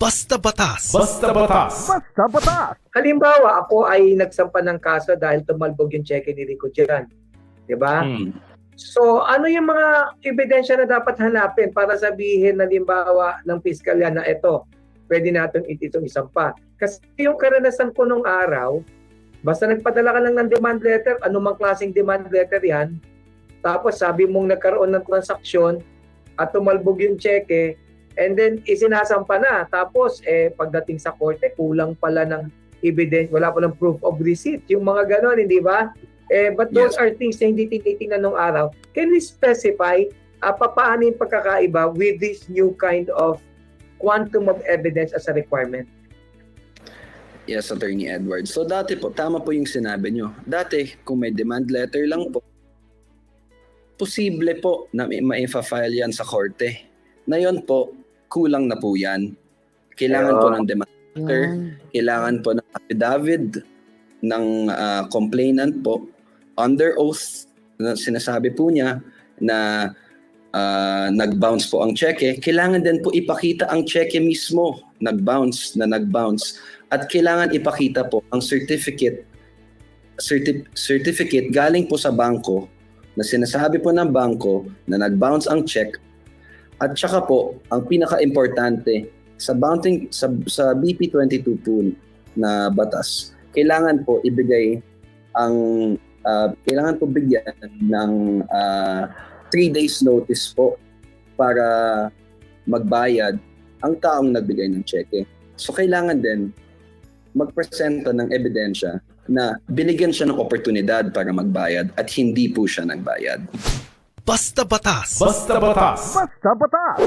Basta batas. Basta batas. Halimbawa, ako ay nagsampa ng kaso dahil tumalbog yung cheque ni Rico Duran. Di ba? Hmm. So, ano yung mga ebidensya na dapat hanapin para sabihin na limbawa ng piskalya na ito, pwede natin itong isampa. Kasi yung karanasan ko nung araw, basta nagpadala ka lang ng demand letter, anumang klaseng demand letter yan, tapos sabi mong nagkaroon ng transaksyon at tumalbog yung cheque, and then isinasampa na. Tapos, eh, pagdating sa korte, kulang pala ng evidence, wala pa ng proof of receipt. Yung mga ganon, hindi ba? Eh, but those are things na hindi tinitingnan nung araw. Can we specify uh, paano yung pagkakaiba with this new kind of quantum of evidence as a requirement? Yes, Attorney Edward. So dati po, tama po yung sinabi nyo. Dati, kung may demand letter lang po, posible po na may ma-file yan sa korte. Ngayon po, kulang na po yan. Kailangan po ng demand letter, kailangan po ng affidavit ng ah, complainant po under oath na sinasabi po niya na ah, nag-bounce po ang cheque, kailangan din po ipakita ang cheque mismo nag-bounce na nag-bounce at kailangan ipakita po ang certificate certi- certificate galing po sa bangko na sinasabi po ng bangko na nag-bounce ang check at saka po ang pinaka-importante sa bouncing sa, sa BP22 po na batas kailangan po ibigay ang ah, kailangan po bigyan ng 3 days notice po para magbayad ang taong nagbigay ng cheque. So kailangan din magpresenta ng ebidensya na binigyan siya ng oportunidad para magbayad at hindi po siya nagbayad. Basta batas. Basta batas. Basta batas!